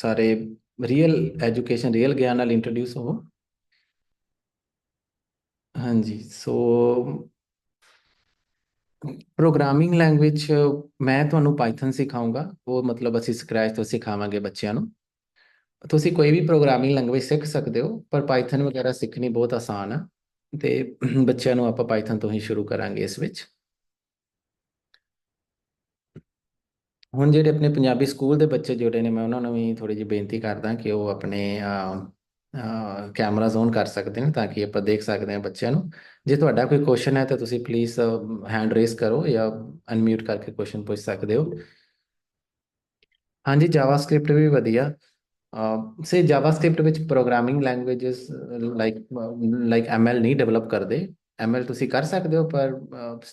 ਸਾਰੇ real education real ਗਿਆਨ ਨਾਲ ਇੰਟਰੋਡਿਊਸ ਹੋਵੋ। ਹਾਂਜੀ ਸੋ ਪ੍ਰੋਗਰਾਮਿੰਗ ਲੈਂਗੁਏਜ ਮੈਂ ਤੁਹਾਨੂੰ ਪਾਈਥਨ ਸਿਖਾਉਂਗਾ ਉਹ ਮਤਲਬ ਅਸੀਂ ਸਕ੍ਰੈਚ ਤੋਂ ਸਿਖਾਵਾਂਗੇ ਬੱਚਿਆਂ ਨੂੰ। ਤੁਸੀਂ ਕੋਈ ਵੀ ਪ੍ਰੋਗਰਾਮਿੰਗ ਲੈਂਗੁਏਜ ਸਿੱਖ ਸਕਦੇ ਹੋ, ਪਰ ਪਾਈਥਨ ਵਗੈਰਾ ਸਿੱਖਣੀ ਬਹੁਤ ਆਸਾਨ ਆ। ਤੇ ਬੱਚਿਆਂ ਨੂੰ ਆਪਾਂ ਪਾਈਥਨ ਤੋਂ ਹੀ ਸ਼ੁਰੂ ਕਰਾਂਗੇ ਇਸ ਵਿੱਚ। ਹੁਣ ਜਿਹੜੇ ਆਪਣੇ ਪੰਜਾਬੀ ਸਕੂਲ ਦੇ ਬੱਚੇ ਜੁੜੇ ਨੇ, ਮੈਂ ਉਹਨਾਂ ਨੂੰ ਵੀ ਥੋੜੀ ਜਿਹੀ ਬੇਨਤੀ ਕਰਦਾ ਕਿ ਉਹ ਆਪਣੇ ਕੈਮਰਾਜ਼ ਔਨ ਕਰ ਸਕਦੇ ਨੇ ਤਾਂ ਕਿ ਆਪਾਂ ਦੇਖ ਸਕਦੇ ਹਾਂ ਬੱਚਿਆਂ ਨੂੰ। ਜੇ ਤੁਹਾਡਾ ਕੋਈ ਕੁਐਸਚਨ ਹੈ ਤਾਂ ਤੁਸੀਂ ਪਲੀਜ਼ ਹੈਂਡ ਰੇਸ ਕਰੋ ਜਾਂ ਅਨਮਿਊਟ ਕਰਕੇ ਕੁਐਸਚਨ ਪੁੱਛ ਸਕਦੇ ਹੋ। ਹਾਂਜੀ ਜਾਵਾਸਕ੍ਰਿਪਟ ਵੀ ਵਧੀਆ। ਸੇ ਜਾਵਾਸਕ੍ਰਿਪਟ ਵਿੱਚ programming languages like like ML ਨਹੀਂ ਡਿਵੈਲਪ ਕਰਦੇ। ਐਮਐਲ ਤੁਸੀਂ ਕਰ ਸਕਦੇ ਹੋ, ਪਰ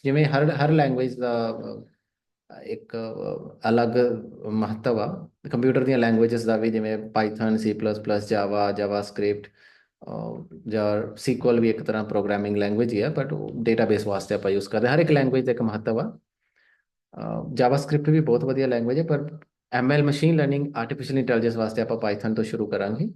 ਜਿਵੇਂ ਹਰ ਹਰ ਲੈਂਗੁਏਜ ਦਾ ਅਹ, ਇੱਕ ਅਹ, ਅਲੱਗ ਮਹੱਤਵ ਆ ਕੰਪਿਊਟਰ ਦੀਆਂ ਲੈਂਗੁਏजेस ਦਾ ਵੀ ਜਿਵੇਂ Python C plus plus Java JavaScript ਜਾਂ ਸੀਕੁਅਲ ਵੀ ਇੱਕ ਤਰ੍ਹਾਂ ਪ੍ਰੋਗਰਾਮਿੰਗ ਲੈਂਗੁਏਜ ਹੀ ਹੈ ਬਟ ਉਹ ਡੇਟਾਬੇਸ ਵਾਸਤੇ ਆਪਾਂ ਯੂਜ਼ ਕਰਦੇ ਹਾਂ। ਹਰ ਇੱਕ ਲੈਂਗੁਏਜ ਦਾ ਇੱਕ ਮਹੱਤਵ ਆ ਜਾਵਾਸਕ੍ਰਿਪਟ ਵੀ ਬਹੁਤ ਵਧੀਆ ਲੈਂਗੁਏਜ ਹੈ ਪਰ ML machine learning artificial intelligence ਵਾਸਤੇ ਆਪਾਂ ਪਾਈਥਨ ਤੋਂ ਸ਼ੁਰੂ ਕਰਾਂਗੇ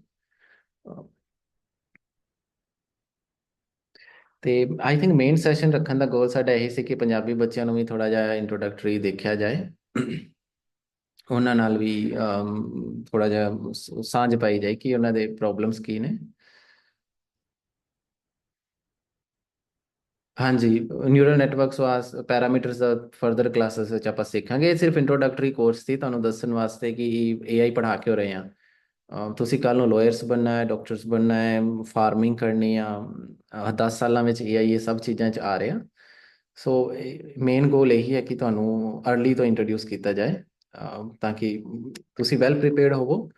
ਤੇ ਆਈ ਥਿੰਕ ਮੇਨ ਸੈਸ਼ਨ ਰੱਖਣ ਦਾ ਗੋਲ ਸਾਡਾ ਇਹ ਸੀ ਕਿ ਪੰਜਾਬੀ ਬੱਚਿਆਂ ਨੂੰ ਵੀ ਥੋੜਾ ਜਿਹਾ ਇੰਟਰੋਡਕਟਰੀ ਦੇਖਿਆ ਜਾਏ। ਉਹਨਾਂ ਨਾਲ ਵੀ ਥੋੜਾ ਜਿਹਾ ਸਾਂਝ ਪਾਈ ਜਾਏ ਕਿ ਉਹਨਾਂ ਦੇ ਪ੍ਰੋਬਲਮਸ ਕੀ ਨੇ। ਹਾਂਜੀ ਨਿਊਰਲ ਨੈਟਵਰਕਸ ਵਾਸ ਪੈਰਾਮੀਟਰਸ ਦਾ ਫਰਦਰ ਕਲਾਸਸ ਵਿੱਚ ਆਪਾਂ ਸਿੱਖਾਂਗੇ। ਇਹ ਸਿਰਫ ਇੰਟਰੋਡਕਟਰੀ ਕੋਰਸ ਸੀ, ਤੁਹਾਨੂੰ ਦੱਸਣ ਵਾਸਤੇ ਕਿ AI ਪੜ੍ਹਾ ਕਿਉਂ ਰਹੇ ਆ ਤੁਸੀਂ ਕੱਲ ਨੂੰ ਲਾਇਰਸ ਬਣਨਾ ਹੈ ਡਾਕਟਰਸ ਬਣਨਾ ਹੈ ਫਾਰਮਿੰਗ ਕਰਨੀ ਆ 10 ਸਾਲਾਂ ਵਿੱਚ AI ਇਹ ਸਭ ਚੀਜ਼ਾਂ 'ਚ ਆ ਰਿਹਾ। ਸੋ ਮੇਨ ਗੋਲ ਇਹੀ ਹੈ ਕਿ ਤੁਹਾਨੂੰ ਅਰਲੀ ਤੋਂ ਇੰਟਰੋਡਿਊਸ ਕੀਤਾ ਜਾਏ ਤਾਂ ਕਿ ਤੁਸੀਂ ਵੈਲ ਪ੍ਰੀਪੇਅਰਡ ਹੋਵੋ।